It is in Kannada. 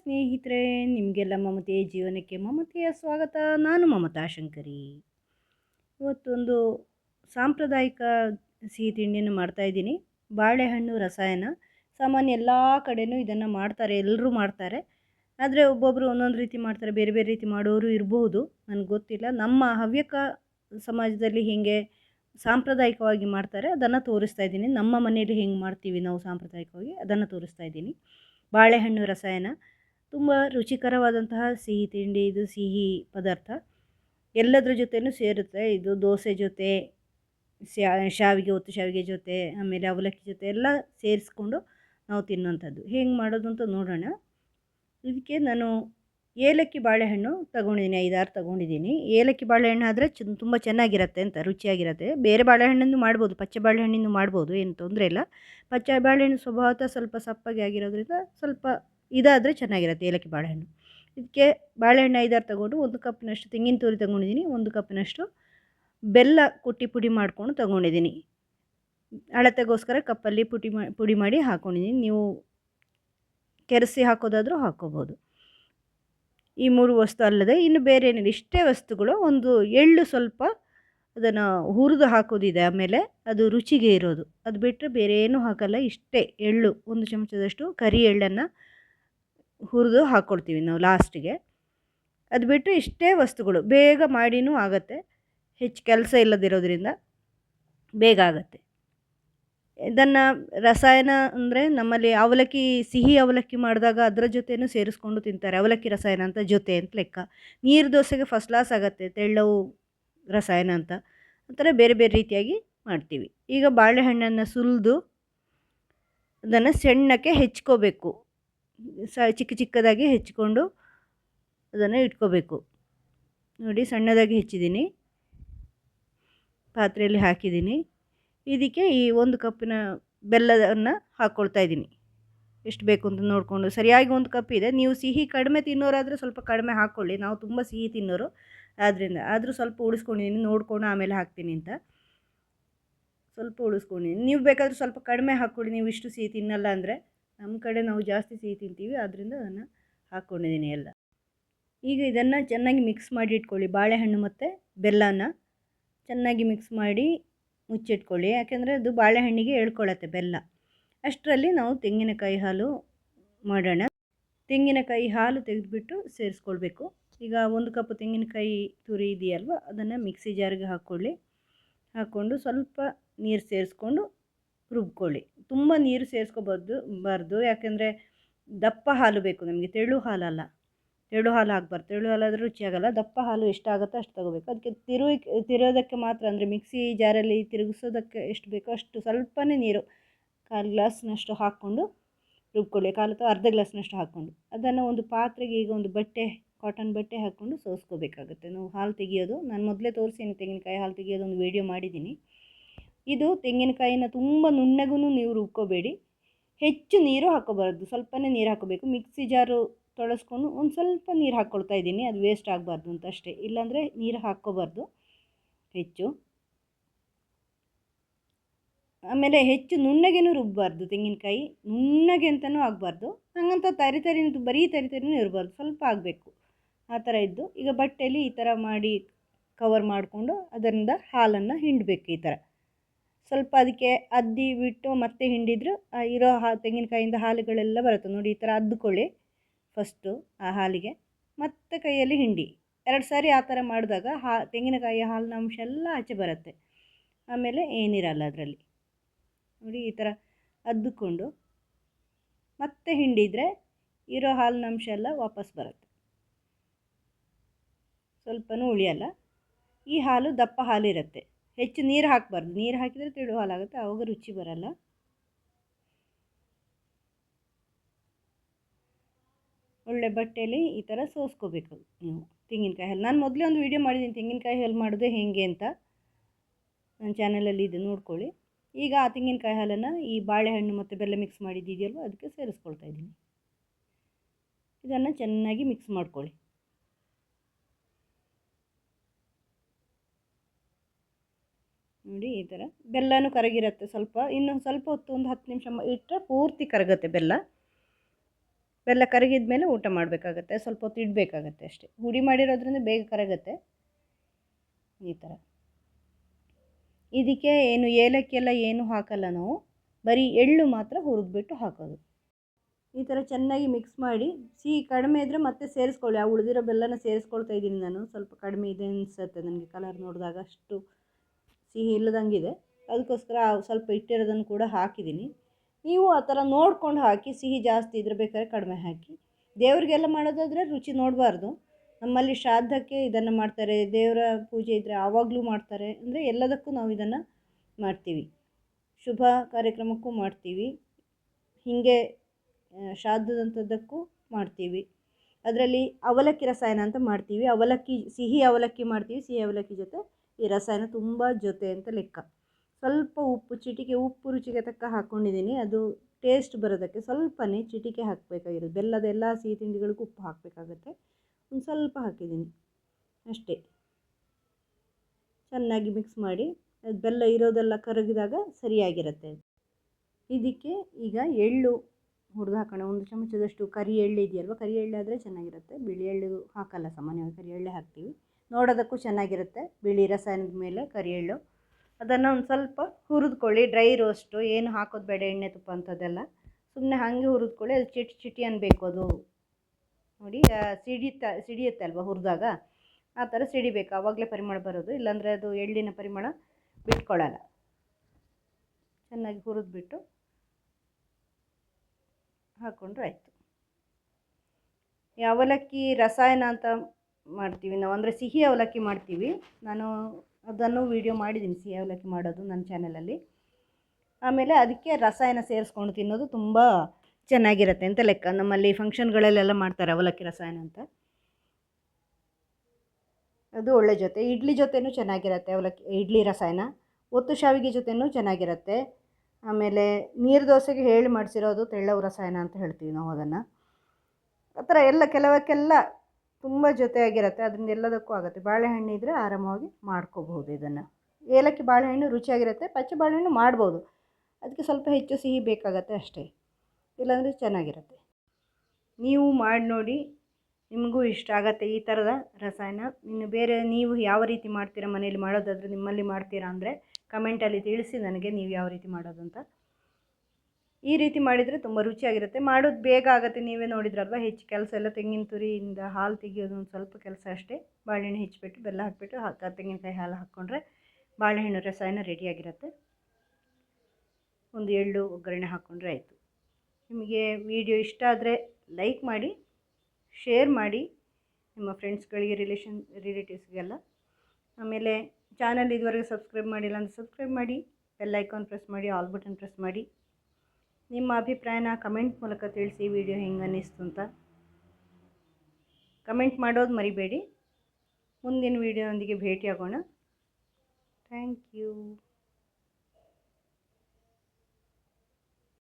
ಸ್ನೇಹಿತರೆ, ನಿಮಗೆಲ್ಲ ಮಮತೆಯ ಜೀವನಕ್ಕೆ ಮಮತೆಯ ಸ್ವಾಗತ. ನಾನು ಮಮತಾ ಶಂಕರಿ. ಇವತ್ತೊಂದು ಸಾಂಪ್ರದಾಯಿಕ ಸಿಹಿ ತಿಂಡಿಯನ್ನು ಮಾಡ್ತಾಯಿದ್ದೀನಿ ಬಾಳೆಹಣ್ಣು, ರಸಾಯನ, ಸಾಮಾನ್ಯ ಎಲ್ಲ ಕಡೆಯೂ ಇದನ್ನು ಮಾಡ್ತಾರೆ ಎಲ್ಲರೂ ಮಾಡ್ತಾರೆ. ಆದರೆ ಒಬ್ಬೊಬ್ಬರು ಒಂದೊಂದು ರೀತಿ ಮಾಡ್ತಾರೆ, ಬೇರೆ ಬೇರೆ ರೀತಿ ಮಾಡೋರು ಇರಬಹುದು. ನನಗೆ ಗೊತ್ತಿಲ್ಲ. ನಮ್ಮ ಹವ್ಯಕ ಸಮಾಜದಲ್ಲಿ ಹೀಗೆ ಸಾಂಪ್ರದಾಯಿಕವಾಗಿ ಮಾಡ್ತಾರೆ. ಅದನ್ನು ತೋರಿಸ್ತಾ ಇದ್ದೀನಿ. ನಮ್ಮ ಮನೆಯಲ್ಲಿ ಹೆಂಗೆ ಮಾಡ್ತೀವಿ ನಾವು ಸಾಂಪ್ರದಾಯಿಕವಾಗಿ ಅದನ್ನು ತೋರಿಸ್ತಾ ಇದ್ದೀನಿ. ಬಾಳೆಹಣ್ಣು, ರಸಾಯನ ತುಂಬ ರುಚಿಕರವಾದಂತಹ ಸಿಹಿ ತಿಂಡಿ ಇದು ಸಿಹಿ ಪದಾರ್ಥ. ಎಲ್ಲದರ ಜೊತೆನೂ ಸೇರುತ್ತೆ. ಇದು ದೋಸೆ ಜೊತೆ ಶಾವಿಗೆ, ಒತ್ತು ಶಾವಿಗೆ ಜೊತೆ, ಆಮೇಲೆ ಅವಲಕ್ಕಿ ಜೊತೆ ಎಲ್ಲ ಸೇರಿಸ್ಕೊಂಡು ನಾವು ತಿನ್ನುವಂಥದ್ದು. ಹೇಗೆ ಮಾಡೋದು ಅಂತ ನೋಡೋಣ. ಇದಕ್ಕೆ ನಾನು ಏಲಕ್ಕಿ ಬಾಳೆಹಣ್ಣು ತಗೊಂಡಿದ್ದೀನಿ, ಐದಾರು ತಗೊಂಡಿದ್ದೀನಿ. ಏಲಕ್ಕಿ ಬಾಳೆಹಣ್ಣು ಆದರೆ ಚ, ತುಂಬ ಚೆನ್ನಾಗಿರುತ್ತೆ ಅಂತ, ರುಚಿಯಾಗಿರುತ್ತೆ. ಬೇರೆ ಬಾಳೆಹಣ್ಣಿಂದು ಮಾಡ್ಬೋದು, ಪಚ್ಚೆ ಬಾಳೆಹಣ್ಣಿಂದು ಮಾಡ್ಬೋದು, ಏನು ತೊಂದರೆ ಇಲ್ಲ. ಪಚ್ಚೆ ಬಾಳೆಹಣ್ಣು ಸ್ವಭಾವತಃ ಸ್ವಲ್ಪ ಸಪ್ಪಗೆ ಆಗಿರೋದ್ರಿಂದ ಸ್ವಲ್ಪ ಇದಾದರೆ ಚೆನ್ನಾಗಿರುತ್ತೆ, ಏಲಕ್ಕಿ ಬಾಳೆಹಣ್ಣು. ಇದಕ್ಕೆ ಬಾಳೆಹಣ್ಣು ಐದಾರು ತಗೊಂಡು ಒಂದು ಕಪ್ಪಿನಷ್ಟು ತೆಂಗಿನ ತುರಿ ತಗೊಂಡಿದ್ದೀನಿ, ಒಂದು ಕಪ್ಪಿನಷ್ಟು ಬೆಲ್ಲ ಕುಟ್ಟಿ ಪುಡಿ ಮಾಡಿಕೊಂಡು ತಗೊಂಡಿದ್ದೀನಿ. ಅಳತೆಗೋಸ್ಕರ ಕಪ್ಪಲ್ಲಿ ಪುಡಿ ಮಾ, ಪುಡಿ ಮಾಡಿ ಹಾಕ್ಕೊಂಡಿದ್ದೀನಿ ನೀವು ಕೆರೆಸಿ ಹಾಕೋದಾದರೂ ಹಾಕ್ಕೋಬೋದು ಈ ಮೂರು ವಸ್ತು ಅಲ್ಲದೆ ಇನ್ನು ಬೇರೆ ಏನಿಲ್ಲ, ಇಷ್ಟೇ ವಸ್ತುಗಳು ಒಂದು ಎಳ್ಳು ಸ್ವಲ್ಪ ಅದನ್ನು ಹುರಿದು ಹಾಕೋದಿದೆ ಆಮೇಲೆ ಅದು ರುಚಿಗೆ ಇರೋದು. ಅದು ಬಿಟ್ಟರೆ ಬೇರೆ ಏನೂ ಹಾಕಲ್ಲ, ಇಷ್ಟೇ ಎಳ್ಳು ಒಂದು ಚಮಚದಷ್ಟು ಕರಿ ಎಳ್ಳನ್ನು ಹುರಿದು ಹಾಕ್ಕೊಡ್ತೀವಿ ನಾವು ಲಾಸ್ಟಿಗೆ. ಅದು ಬಿಟ್ಟು ಇಷ್ಟೇ ವಸ್ತುಗಳು, ಬೇಗ ಮಾಡಿನೂ ಆಗುತ್ತೆ, ಹೆಚ್ಚು ಕೆಲಸ ಇಲ್ಲದಿರೋದ್ರಿಂದ ಬೇಗ ಆಗುತ್ತೆ. ಇದನ್ನು ರಸಾಯನ ಅಂದರೆ ನಮ್ಮಲ್ಲಿ ಅವಲಕ್ಕಿ, ಸಿಹಿ ಅವಲಕ್ಕಿ ಮಾಡಿದಾಗ ಅದರ ಜೊತೆಯೂ ಸೇರಿಸ್ಕೊಂಡು ತಿಂತಾರೆ, ಅವಲಕ್ಕಿ ರಸಾಯನ ಅಂತ ಜೊತೆ ಅಂತ ಲೆಕ್ಕ. ನೀರು ದೋಸೆಗೆ ಫಸ್ಟ್ ಕ್ಲಾಸ್ ಆಗುತ್ತೆ, ತೆಳ್ಳವು ರಸಾಯನ ಅಂತ. ಒಂಥರ ಬೇರೆ ಬೇರೆ ರೀತಿಯಾಗಿ ಮಾಡ್ತೀವಿ. ಈಗ ಬಾಳೆಹಣ್ಣನ್ನು ಸುಲಿದು, ಅದನ್ನು ಸಣ್ಣಕ್ಕೆ ಹೆಚ್ಕೋಬೇಕು. ಸ ಚಿಕ್ಕ ಚಿಕ್ಕದಾಗಿ ಹೆಚ್ಚಿಕೊಂಡು ಅದನ್ನು ಇಟ್ಕೋಬೇಕು. ನೋಡಿ ಸಣ್ಣದಾಗಿ ಹೆಚ್ಚಿದ್ದೀನಿ. ಪಾತ್ರೆಯಲ್ಲಿ ಹಾಕಿದ್ದೀನಿ. ಇದಕ್ಕೆ ಈ ಒಂದು ಕಪ್ಪಿನ ಬೆಲ್ಲವನ್ನು ಹಾಕ್ಕೊಳ್ತಾ ಇದ್ದೀನಿ. ಎಷ್ಟು ಬೇಕು ಅಂತ ನೋಡಿಕೊಂಡು. ಸರಿಯಾಗಿ ಒಂದು ಕಪ್ ಇದೆ. ನೀವು ಸಿಹಿ ಕಡಿಮೆ ತಿನ್ನೋರಾದರೆ ಸ್ವಲ್ಪ ಕಡಿಮೆ ಹಾಕ್ಕೊಳ್ಳಿ. ನಾವು ತುಂಬ ಸಿಹಿ ತಿನ್ನೋರು. ಆದ್ದರಿಂದ ಆದರೂ ಸ್ವಲ್ಪ ಉಳಿಸ್ಕೊಂಡಿದ್ದೀನಿ. ನೋಡ್ಕೊಂಡು ಆಮೇಲೆ ಹಾಕ್ತೀನಿ ಅಂತ. ಸ್ವಲ್ಪ ಉಳಿಸ್ಕೊಂಡಿದ್ದೀನಿ. ನೀವು ಬೇಕಾದರೂ ಸ್ವಲ್ಪ ಕಡಿಮೆ ಹಾಕ್ಕೊಳ್ಳಿ. ನೀವು ಇಷ್ಟು ಸಿಹಿ ತಿನ್ನಲ್ಲ ಅಂದರೆ. ನಮ್ಮ ಕಡೆ ನಾವು ಜಾಸ್ತಿ ಸಿಹಿ ತಿಂತೀವಿ ಆದ್ದರಿಂದ ಅದನ್ನು ಹಾಕ್ಕೊಂಡಿದ್ದೀನಿ ಎಲ್ಲ. ಈಗ ಇದನ್ನು ಚೆನ್ನಾಗಿ ಮಿಕ್ಸ್ ಮಾಡಿ ಇಟ್ಕೊಳ್ಳಿ. ಬಾಳೆಹಣ್ಣು ಮತ್ತು ಬೆಲ್ಲನ ಚೆನ್ನಾಗಿ ಮಿಕ್ಸ್ ಮಾಡಿ ಮುಚ್ಚಿಟ್ಕೊಳ್ಳಿ. ಯಾಕೆಂದರೆ ಅದು ಬಾಳೆಹಣ್ಣಿಗೆ ಎಳ್ಕೊಳತ್ತೆ ಬೆಲ್ಲ. ಅಷ್ಟರಲ್ಲಿ ನಾವು ತೆಂಗಿನಕಾಯಿ ಹಾಲು ಮಾಡೋಣ. ತೆಂಗಿನಕಾಯಿ ಹಾಲು ತೆಗೆದುಬಿಟ್ಟು ಸೇರಿಸ್ಕೊಳ್ಬೇಕು. ಈಗ ಒಂದು ಕಪ್ ತೆಂಗಿನಕಾಯಿ ತುರಿ ಇದೆಯಲ್ವ, ಅದನ್ನು ಮಿಕ್ಸಿ ಜಾರಿಗೆ ಹಾಕ್ಕೊಳ್ಳಿ. ಹಾಕ್ಕೊಂಡು ಸ್ವಲ್ಪ ನೀರು ಸೇರಿಸ್ಕೊಂಡು ರುಬ್ಕೊಳ್ಳಿ. ತುಂಬ ನೀರು ಸೇರಿಸ್ಕೋಬಾರ್ದು, ಬಾರ್ದು. ಯಾಕೆಂದರೆ ದಪ್ಪ ಹಾಲು ಬೇಕು ನಮಗೆ. ತೆಳು ಹಾಲಲ್ಲ. ತೆಳು ಹಾಲು ಹಾಕ್ಬಾರ್ದು. ತೆಳು ಹಾಲಾದರೆ ರುಚಿಯಾಗಲ್ಲ. ದಪ್ಪ ಹಾಲು ಎಷ್ಟಾಗುತ್ತೋ ಅಷ್ಟು ತಗೋಬೇಕು. ಅದಕ್ಕೆ ತಿರುವಿ ತಿರೋದಕ್ಕೆ ಮಾತ್ರ ಅಂದರೆ ಮಿಕ್ಸಿ ಜಾರಲ್ಲಿ ತಿರುಗಿಸೋದಕ್ಕೆ ಎಷ್ಟು ಬೇಕೋ ಅಷ್ಟು ಸ್ವಲ್ಪನೇ ನೀರು ಕಾಲು ಗ್ಲಾಸ್ನಷ್ಟು ಹಾಕ್ಕೊಂಡು ರುಬ್ಕೊಳ್ಳಿ. ಕಾಲು ಅಥವಾ ಅರ್ಧ ಗ್ಲಾಸ್ನಷ್ಟು ಹಾಕ್ಕೊಂಡು. ಅದನ್ನು ಒಂದು ಪಾತ್ರೆಗೆ ಈಗ ಒಂದು ಬಟ್ಟೆ, ಕಾಟನ್ ಬಟ್ಟೆ ಹಾಕ್ಕೊಂಡು ಸೋಸ್ಕೋಬೇಕಾಗುತ್ತೆ. ನಾವು ಹಾಲು ತೆಗಿಯೋದು, ನಾನು ಮೊದಲೇ ತೋರಿಸಿನಿ ತೆಂಗಿನಕಾಯಿ ಹಾಲು ತೆಗಿಯೋದು ಒಂದು ವೀಡಿಯೋ ಮಾಡಿದ್ದೀನಿ ಇದು ತೆಂಗಿನಕಾಯಿನ ತುಂಬ ನುಣ್ಣಗೂ ನೀವು ರುಬ್ಕೋಬೇಡಿ. ಹೆಚ್ಚು ನೀರು ಹಾಕೋಬಾರ್ದು ಸ್ವಲ್ಪನೇ ನೀರು ಹಾಕೋಬೇಕು ಮಿಕ್ಸಿ ಜಾರು ತೊಳಸ್ಕೊಂಡು ಒಂದು ಸ್ವಲ್ಪ ನೀರು ಹಾಕ್ಕೊಳ್ತಾ ಇದ್ದೀನಿ, ಅದು ವೇಸ್ಟ್ ಆಗಬಾರ್ದು ಅಂತ ಅಷ್ಟೇ. ಇಲ್ಲಾಂದರೆ ನೀರು ಹಾಕ್ಕೋಬಾರ್ದು ಹೆಚ್ಚು. ಆಮೇಲೆ ಹೆಚ್ಚು ನುಣ್ಣಗೇನೂ ರುಬ್ಬಾರ್ದು ತೆಂಗಿನಕಾಯಿ, ನುಣ್ಣಗೆ ಅಂತಲೂ ಆಗಬಾರ್ದು. ಹಂಗಂತ ತರಿ ತರಿನೂ, ಬರೀ ತರಿ ತರಿನೂ ಇರಬಾರ್ದು, ಸ್ವಲ್ಪ ಆಗಬೇಕು. ಆ ಥರ ಇದ್ದು, ಈಗ ಬಟ್ಟೆಯಲ್ಲಿ ಈ ಥರ ಮಾಡಿ ಕವರ್ ಮಾಡಿಕೊಂಡು ಅದರಿಂದ ಹಾಲನ್ನು ಹಿಂಡಬೇಕು ಈ ಥರ. ಸ್ವಲ್ಪ ಅದಕ್ಕೆ ಅದ್ದಿ ಬಿಟ್ಟು ಮತ್ತೆ ಹಿಂಡಿದ್ರು. ಇರೋ ಹಾ, ತೆಂಗಿನಕಾಯಿಂದ ಹಾಲುಗಳೆಲ್ಲ ಬರುತ್ತೆ ನೋಡಿ, ಈ ಥರ ಅದ್ದುಕೊಳ್ಳಿ. ಫಸ್ಟು ಆ ಹಾಲಿಗೆ, ಮತ್ತೆ ಕೈಯಲ್ಲಿ ಹಿಂಡಿ. ಎರಡು ಸಾರಿ ಆ ಥರ ಮಾಡಿದಾಗ ಹಾ, ತೆಂಗಿನಕಾಯಿಯ ಹಾಲಿನ ಅಂಶ ಎಲ್ಲ ಆಚೆ ಬರುತ್ತೆ. ಆಮೇಲೆ ಏನಿರಲ್ಲ ಅದರಲ್ಲಿ. ನೋಡಿ, ಈ ಥರ ಅದ್ದುಕೊಂಡು ಮತ್ತೆ ಹಿಂಡಿದರೆ ಇರೋ ಹಾಲಿನ ಅಂಶ ಎಲ್ಲ ವಾಪಸ್ ಬರುತ್ತೆ. ಸ್ವಲ್ಪನೂ ಉಳಿಯಲ್ಲ. ಈ ಹಾಲು ದಪ್ಪ ಹಾಲಿರುತ್ತೆ. ಹೆಚ್ಚು ನೀರು ಹಾಕಬಾರ್ದು. ನೀರು ಹಾಕಿದರೆ ತಿಳು ಹಾಲಾಗುತ್ತೆ ಆವಾಗ ರುಚಿ ಬರಲ್ಲ. ಒಳ್ಳೆ ಬಟ್ಟೆಯಲ್ಲಿ ಈ ಥರ ಸೋಸ್ಕೋಬೇಕು ನೀವು ತೆಂಗಿನಕಾಯಿ ಹಾಲು ನಾನು ಮೊದಲೇ ಒಂದು ವೀಡಿಯೋ ಮಾಡಿದ್ದೀನಿ. ತೆಂಗಿನಕಾಯಿ ಹಾಲು ಮಾಡೋದು ಹೇಗೆ ಅಂತ. ನನ್ನ ಚಾನಲಲ್ಲಿ ಇದು ನೋಡ್ಕೊಳ್ಳಿ. ಈಗ ಆ ತೆಂಗಿನಕಾಯಿ ಹಾಲನ್ನು ಈ ಬಾಳೆಹಣ್ಣು ಮತ್ತು ಬೆಲ್ಲ ಮಿಕ್ಸ್ ಮಾಡಿದ್ದಿದೆಯಲ್ವ? ಅದಕ್ಕೆ ಸೇರಿಸ್ಕೊಳ್ತಾ ಇದ್ದೀನಿ. ಇದನ್ನು ಚೆನ್ನಾಗಿ ಮಿಕ್ಸ್ ಮಾಡ್ಕೊಳ್ಳಿ. ನೋಡಿ ಈ ಥರ ಬೆಲ್ಲನೂ ಕರಗಿರುತ್ತೆ ಸ್ವಲ್ಪ. ಇನ್ನೊಂದು ಸ್ವಲ್ಪ ಹೊತ್ತು ಒಂದು ಹತ್ತು ನಿಮಿಷ ಇಟ್ಟರೆ ಪೂರ್ತಿ ಕರಗುತ್ತೆ ಬೆಲ್ಲ. ಬೆಲ್ಲ ಕರಗಿದ ಮೇಲೆ ಊಟ ಮಾಡಬೇಕಾಗತ್ತೆ. ಸ್ವಲ್ಪ ಹೊತ್ತು ಇಡಬೇಕಾಗತ್ತೆ ಅಷ್ಟೇ. ಹುಡಿ ಮಾಡಿರೋದ್ರಿಂದ ಬೇಗ ಕರಗುತ್ತೆ. ಈ ಥರ ಇದಕ್ಕೆ ಏನು ಏಲಕ್ಕಿ ಎಲ್ಲ ಏನು ಹಾಕಲ್ಲ ನಾವು. ಬರೀ ಎಳ್ಳು ಮಾತ್ರ ಹುರಿದ್ಬಿಟ್ಟು ಹಾಕೋದು. ಈ ಥರ ಚೆನ್ನಾಗಿ ಮಿಕ್ಸ್ ಮಾಡಿ, ಸಿಹಿ ಕಡಿಮೆ ಇದ್ದರೆ ಮತ್ತೆ ಸೇರಿಸ್ಕೊಳ್ಳಿ. ಆ ಉಳಿದಿರೋ ಬೆಲ್ಲನ ಸೇರಿಸ್ಕೊಳ್ತಾ ಇದ್ದೀನಿ ನಾನು. ಸ್ವಲ್ಪ ಕಡಿಮೆ ಇದೆ ಅನಿಸುತ್ತೆ ನನಗೆ ಕಲರ್ ನೋಡಿದಾಗ. ಅಷ್ಟು ಸಿಹಿ ಇಲ್ಲದಂಗಿದೆ. ಅದಕ್ಕೋಸ್ಕರ ಆ ಸ್ವಲ್ಪ ಇಟ್ಟಿರೋದನ್ನು ಕೂಡ ಹಾಕಿದ್ದೀನಿ. ನೀವು ಆ ಥರ ನೋಡ್ಕೊಂಡು ಹಾಕಿ, ಸಿಹಿ ಜಾಸ್ತಿ ಇದ್ರೆ ಬೇಕಾದ್ರೆ ಕಡಿಮೆ ಹಾಕಿ. ದೇವರಿಗೆಲ್ಲ ಮಾಡೋದಾದರೆ ರುಚಿ ನೋಡಬಾರ್ದು. ನಮ್ಮಲ್ಲಿ ಶ್ರಾದ್ದಕ್ಕೆ ಇದನ್ನು ಮಾಡ್ತಾರೆ, ದೇವರ ಪೂಜೆ ಇದ್ದರೆ ಆವಾಗಲೂ ಮಾಡ್ತಾರೆ. ಅಂದರೆ ಎಲ್ಲದಕ್ಕೂ ನಾವು ಇದನ್ನು ಮಾಡ್ತೀವಿ. ಶುಭ ಕಾರ್ಯಕ್ರಮಕ್ಕೂ ಮಾಡ್ತೀವಿ. ಹೀಗೆ ಶ್ರಾದ್ದದಂಥದ್ದಕ್ಕೂ ಮಾಡ್ತೀವಿ. ಅದರಲ್ಲಿ ಅವಲಕ್ಕಿ ರಸಾಯನ ಅಂತ ಮಾಡ್ತೀವಿ. ಅವಲಕ್ಕಿ, ಸಿಹಿ ಅವಲಕ್ಕಿ ಮಾಡ್ತೀವಿ. ಸಿಹಿ ಅವಲಕ್ಕಿ ಜೊತೆ ಈ ರಸಾಯನ ತುಂಬ ಜೊತೆ ಅಂತ ಲೆಕ್ಕ. ಸ್ವಲ್ಪ ಉಪ್ಪು, ಚಿಟಿಕೆ, ಉಪ್ಪು ರುಚಿಗೆ ತಕ್ಕ ಹಾಕ್ಕೊಂಡಿದ್ದೀನಿ ಅದು ಟೇಸ್ಟ್ ಬರೋದಕ್ಕೆ ಸ್ವಲ್ಪನೇ ಚಿಟಿಕೆ ಹಾಕಬೇಕಾಗಿರೋದು. ಬೆಲ್ಲದ ಎಲ್ಲ ಸಿಹಿ ತಿಂಡಿಗಳಿಗೂ ಉಪ್ಪು ಹಾಕಬೇಕಾಗತ್ತೆ. ಒಂದು ಸ್ವಲ್ಪ ಹಾಕಿದ್ದೀನಿ. ಅಷ್ಟೇ. ಚೆನ್ನಾಗಿ ಮಿಕ್ಸ್ ಮಾಡಿ. ಬೆಲ್ಲ ಇರೋದೆಲ್ಲ ಕರಗಿದಾಗ ಸರಿಯಾಗಿರುತ್ತೆ ಇದಕ್ಕೆ ಈಗ ಎಳ್ಳು ಹುರಿದು ಹಾಕೋಣ. ಒಂದು ಚಮಚದಷ್ಟು ಕರಿ ಎಳ್ಳು ಇದೆಯಲ್ವ? ಕರಿ ಎಳ್ಳು ಆದರೆ ಚೆನ್ನಾಗಿರುತ್ತೆ. ಬಿಳಿ ಎಳ್ಳು ಹಾಕಲ್ಲ ಸಾಮಾನ್ಯವಾಗಿ ಕರಿ ಎಳ್ಳೆ ಹಾಕ್ತೀವಿ. ನೋಡೋದಕ್ಕೂ ಚೆನ್ನಾಗಿರುತ್ತೆ. ಬಿಳಿ ರಸಾಯನದ ಮೇಲೆ ಕರಿ ಎಳ್ಳು ಅದನ್ನು ಒಂದು ಸ್ವಲ್ಪ ಹುರಿದ್ಕೊಳ್ಳಿ. ಡ್ರೈ ರೋಸ್ಟು, ಏನು ಹಾಕೋದು ಬೇಡ, ಎಣ್ಣೆ ತುಪ್ಪ ಅಂಥದ್ದೆಲ್ಲ. ಸುಮ್ಮನೆ ಹಾಗೆ ಹುರಿದ್ಕೊಳ್ಳಿ. ಅದು ಚಿಟಿ ಚಿಟಿ ಅನ್ಬೇಕು ಅದು. ನೋಡಿ ಸಿಡಿತ ಸಿಡಿಯುತ್ತೆ ಅಲ್ವಾ ಹುರಿದಾಗ? ಆ ಥರ ಸಿಡಿಬೇಕು. ಆವಾಗಲೇ ಪರಿಮಳ ಬರೋದು. ಇಲ್ಲಾಂದರೆ ಅದು ಎಳ್ಳಿನ ಪರಿಮಳ ಬಿಟ್ಕೊಳ್ಳಲ್ಲ ಚೆನ್ನಾಗಿ ಹುರಿದ್ಬಿಟ್ಟು ಹಾಕ್ಕೊಂಡ್ರೆ ಆಯಿತು. ಈ ಅವಲಕ್ಕಿ ರಸಾಯನ ಅಂತ ಮಾಡ್ತೀವಿ. ನಾವು ಅಂದರೆ ಸಿಹಿ ಅವಲಕ್ಕಿ ಮಾಡ್ತೀವಿ. ನಾನು ಅದನ್ನು ವೀಡಿಯೋ ಮಾಡಿದ್ದೀನಿ ಸಿಹಿ ಅವಲಕ್ಕಿ ಮಾಡೋದು ನನ್ನ ಚಾನಲಲ್ಲಿ ಆಮೇಲೆ ಅದಕ್ಕೆ ರಸಾಯನ ಸೇರಿಸ್ಕೊಂಡು ತಿನ್ನೋದು ತುಂಬ ಚೆನ್ನಾಗಿರುತ್ತೆ ಅಂತ ಲೆಕ್ಕ. ನಮ್ಮಲ್ಲಿ ಫಂಕ್ಷನ್ಗಳಲ್ಲೆಲ್ಲ ಮಾಡ್ತಾರೆ ಅವಲಕ್ಕಿ ರಸಾಯನ ಅಂತ. ಅದು ಒಳ್ಳೆ ಜೊತೆ. ಇಡ್ಲಿ ಜೊತೆನೂ ಚೆನ್ನಾಗಿರುತ್ತೆ ಅವಲಕ್ಕಿ, ಇಡ್ಲಿ ರಸಾಯನ. ಒತ್ತು ಶಾವಿಗೆ ಜೊತೆನೂ ಚೆನ್ನಾಗಿರುತ್ತೆ. ಆಮೇಲೆ ನೀರು ದೋಸೆಗೆ ಹೇಳಿ ಮಾಡಿಸಿರೋದು ತೆಳ್ಳವು ರಸಾಯನ ಅಂತ ಹೇಳ್ತೀವಿ ನಾವು ಅದನ್ನು. ಆ ಥರ ಎಲ್ಲ ಕೆಲವಕ್ಕೆಲ್ಲ ತುಂಬ ಜೊತೆಯಾಗಿರುತ್ತೆ ಅದರಿಂದ ಎಲ್ಲದಕ್ಕೂ ಆಗುತ್ತೆ. ಬಾಳೆಹಣ್ಣು ಇದ್ದರೆ ಆರಾಮವಾಗಿ ಮಾಡ್ಕೋಬಹುದು ಇದನ್ನು. ಏಲಕ್ಕಿ ಬಾಳೆಹಣ್ಣು ರುಚಿಯಾಗಿರುತ್ತೆ, ಪಚ್ಚ ಬಾಳೆಹಣ್ಣು ಮಾಡ್ಬೋದು. ಅದಕ್ಕೆ ಸ್ವಲ್ಪ ಹೆಚ್ಚು ಸಿಹಿ ಬೇಕಾಗತ್ತೆ ಅಷ್ಟೇ. ಇಲ್ಲಾಂದರೆ ಚೆನ್ನಾಗಿರುತ್ತೆ. ನೀವು ಮಾಡಿ ನೋಡಿ, ನಿಮಗೂ ಇಷ್ಟ ಆಗತ್ತೆ ಈ ಥರದ ರಸಾಯನ. ಇನ್ನು ಬೇರೆ ನೀವು ಯಾವ ರೀತಿ ಮಾಡ್ತೀರಾ ಮನೇಲಿ ಮಾಡೋದಾದರೆ ನಿಮ್ಮಲ್ಲಿ ಮಾಡ್ತೀರಾ ಅಂದರೆ ಕಮೆಂಟಲ್ಲಿ ತಿಳಿಸಿ ನನಗೆ ನೀವು ಯಾವ ರೀತಿ ಮಾಡೋದು ಅಂತ ಈ ರೀತಿ ಮಾಡಿದರೆ ತುಂಬ ರುಚಿಯಾಗಿರುತ್ತೆ. ಮಾಡೋದು ಬೇಗ ಆಗುತ್ತೆ, ನೀವೇ ನೋಡಿದ್ರಲ್ವ? ಹೆಚ್ಚು ಕೆಲಸ ಎಲ್ಲ ತೆಂಗಿನ ತುರಿಯಿಂದ ಹಾಲು ತೆಗಿಯೋದು ಒಂದು ಸ್ವಲ್ಪ ಕೆಲಸ ಅಷ್ಟೇ. ಬಾಳೆಹಣ್ಣು ಹೆಚ್ಚಿಬಿಟ್ಟು ಬೆಲ್ಲ ಹಾಕಿಬಿಟ್ಟು ಹಾಕ ತೆಂಗಿನಕಾಯಿ ಹಾಲು ಹಾಕ್ಕೊಂಡ್ರೆ ಬಾಳೆಹಣ್ಣು ರಸಾಯನ ರೆಡಿಯಾಗಿರುತ್ತೆ. ಒಂದು ಎಳ್ಳು ಒಗ್ಗರಣೆ ಹಾಕ್ಕೊಂಡ್ರೆ ಆಯಿತು. ನಿಮಗೆ ವಿಡಿಯೋ ಇಷ್ಟ ಆದರೆ ಲೈಕ್ ಮಾಡಿ, ಶೇರ್ ಮಾಡಿ, ನಿಮ್ಮ ಫ್ರೆಂಡ್ಸ್ಗಳಿಗೆ, ರಿಲೇಷನ್, ರಿಲೇಟಿವ್ಸ್ಗೆಲ್ಲ. ಆಮೇಲೆ ಚಾನಲ್ ಇದುವರೆಗೆ ಸಬ್ಸ್ಕ್ರೈಬ್ ಮಾಡಿಲ್ಲ ಅಂದರೆ ಸಬ್ಸ್ಕ್ರೈಬ್ ಮಾಡಿ, ಬೆಲ್ ಐಕಾನ್ ಪ್ರೆಸ್ ಮಾಡಿ, ಆಲ್ ಬಟನ್ ಪ್ರೆಸ್ ಮಾಡಿ. ನಿಮ್ಮ ಅಭಿಪ್ರಾಯನ ಕಮೆಂಟ್ ಮೂಲಕ ತಿಳಿಸಿ ವಿಡಿಯೋ ಹೆಂಗೆ ಅನ್ನಿಸ್ತು ಅಂತ. ಕಮೆಂಟ್ ಮಾಡೋದು ಮರಿಬೇಡಿ. ಮುಂದಿನ ವಿಡಿಯೋನೊಂದಿಗೆ ಭೇಟಿಯಾಗೋಣ. Thank you.